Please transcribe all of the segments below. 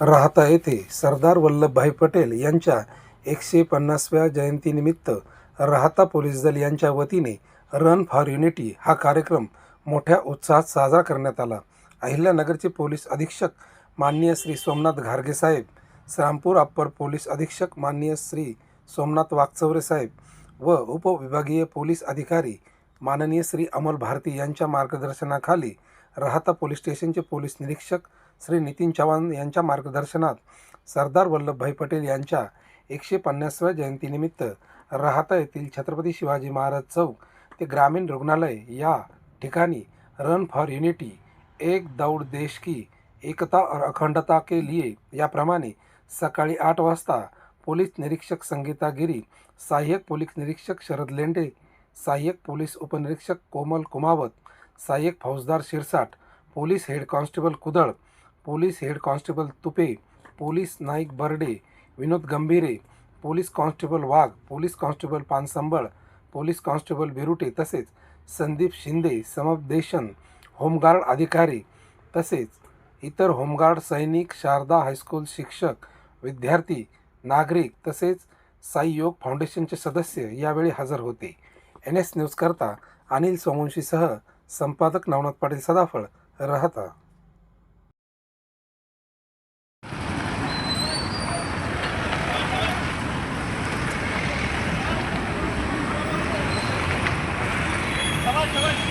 राहता येथे सरदार वल्लभभाई पटेल यांच्या एकशे पन्नासव्या जयंतीनिमित्त राहता पोलीस दल यांच्या वतीने रन फॉर युनिटी हा कार्यक्रम मोठ्या उत्साहात साजरा करण्यात आला. अहिल्यानगरचे पोलीस अधीक्षक माननीय श्री सोमनाथ घारगे साहेब श्रामपूर अप्पर पोलीस अधीक्षक माननीय श्री सोमनाथ वागचौरे साहेब व उपविभागीय पोलीस अधिकारी माननीय श्री अमोल भारती यांच्या मार्गदर्शनाखाली राहता पोलीस स्टेशनचे पोलीस निरीक्षक श्री नितीन चव्हाण यांच्या मार्गदर्शनात सरदार वल्लभभाई पटेल यांच्या एकशे पन्नासव्या जयंतीनिमित्त राहता येथील छत्रपती शिवाजी महाराज चौक ते ग्रामीण रुग्णालय या ठिकाणी रन फॉर युनिटी एक दौड़ देश की एकता और अखंडता के लिए याप्रमाणे सकाळी आठ वाजता पोलीस निरीक्षक संगीता गिरी सहाय्यक पोलीस निरीक्षक शरद लेंडे सहाय्यक पोलीस उपनिरीक्षक कोमल कुमावत सहाय्यक फौजदार Shirsat police head constable Kudal police head constable Tupe police naik Barde Vinod Gambhire police constable Wagh police constable Pansambal police constable Birute तसेच संदीप शिंदे समपदेशन होमगार्ड अधिकारी तसेच इतर होमगार्ड सैनिक शारदा हायस्कूल शिक्षक विद्यार्थी नागरिक तसेच साई योग फाउंडेशनचे सदस्य यावेळी हजर होते. एन एस न्यूजकरता अनिल सोमवंशीसह संपादक नवनाथ पाटील सदाफळ राहता. शाबाश शाबाश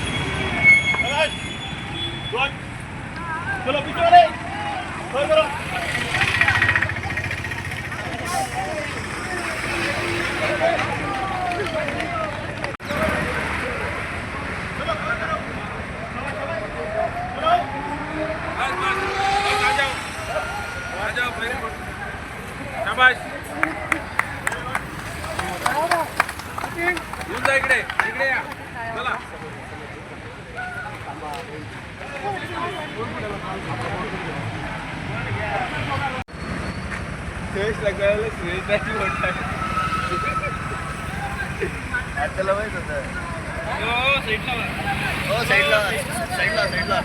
शाबाश येऊन जा इकडे इकडे या चला सुरेश लगायला सुरेश दाची म्हणतात त्याला माहीत होतं हो, साईडला. हो साईडला साईडला साईडला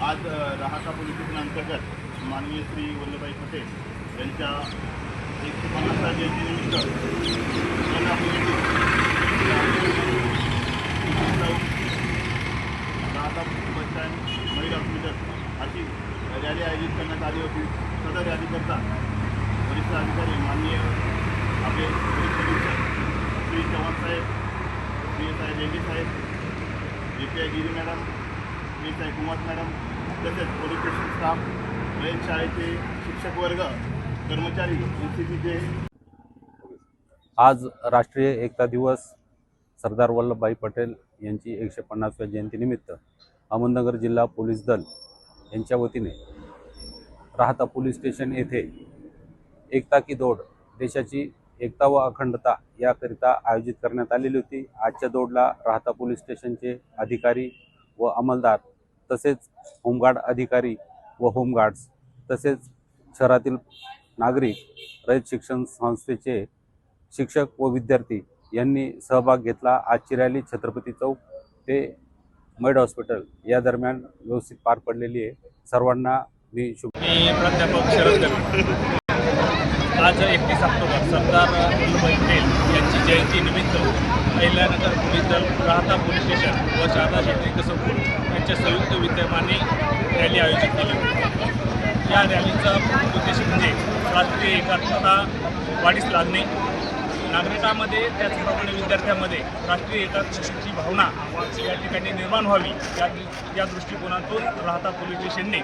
आज राहता राहाता अंतर्गत माननीय श्री वल्लभभाई पटेल यांच्या एकशे पन्नास जयंतीनिमित्त रन ऑफ युनिटी चौक, बस स्टँड महिला हॉस्पिटल अशी रॅली आयोजित करण्यात आली होती. सदर रॅलीकरता वरिष्ठ अधिकारी माननीय आपले पोलीस अधीक्षक श्री चव्हाण साहेब श्री साहेब रेड्डी साहेब J P I Giri madam Shri Sai Kumar madam तसेच पोलीस स्टेशन स्टाफ शाळेचे शिक्षक वर्ग कर्मचारी एन आज राष्ट्रीय एकता दिवस सरदार वल्लभभाई पटेल यांची एकशे पन्नासव्या जयंतीनिमित्त अहमदनगर जिल्हा पोलीस दल यांच्या वतीने राहता पोलीस स्टेशन येथे एकता की दौड देशाची एकता व अखंडता याकरिता आयोजित करण्यात आलेली होती. आजच्या दौडला राहता पोलीस स्टेशनचे अधिकारी व अंमलदार तसेच होमगार्ड अधिकारी व होमगार्ड्स तसेच शहरातील नागरिक रयत शिक्षण संस्थेचे शिक्षक व विद्यार्थी यांनी सहभाग घेतला. आजची रॅली छत्रपती चौक ते मैड हॉस्पिटल या दरम्यान व्यवस्थित पार पडलेली आहे. सर्वांना मी शुभ मी प्राध्यापक शरद आज एकतीस ऑक्टोबर सरदार वल्लभभाई पटेल यांची जयंतीनिमित्त अहिल्यानगर पोलीस दल राहता पोलीस स्टेशन व शारदा शेट्टी कसबपूर यांच्या संयुक्त विद्यमाने रॅली आयोजित केली. या रॅलीचा उद्देश म्हणजे राष्ट्रीय एकात्मता वाढीस लागणे. नागरिकांमध्ये त्याचप्रमाणे विद्यार्थ्यांमध्ये राष्ट्रीय एकात्मतेची भावना या ठिकाणी निर्माण व्हावी या या दृष्टिकोनातून राहता पोलीस स्टेशनने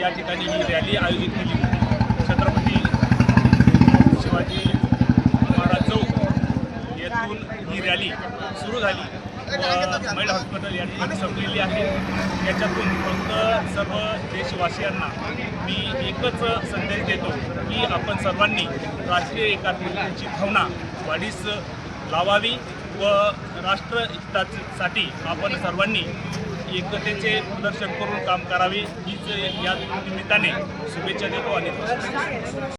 या ठिकाणी ही रॅली आयोजित केली. छत्रपती शिवाजी महाराज चौक येथून ही रॅली सुरू झाली. महिला हॉस्पिटल या ठिकाणी संपलेली आहे. याच्यातून फक्त सर्व देशवासियांना मी एकच संदेश देतो की आपण सर्वांनी राष्ट्रीय एकात्मतेची भावना वाढीस लावावी व राष्ट्रहितासाठी आपण सर्वांनी एकतेचे प्रदर्शन करून काम करावे हीच या निमित्ताने शुभेच्छा देतो आणि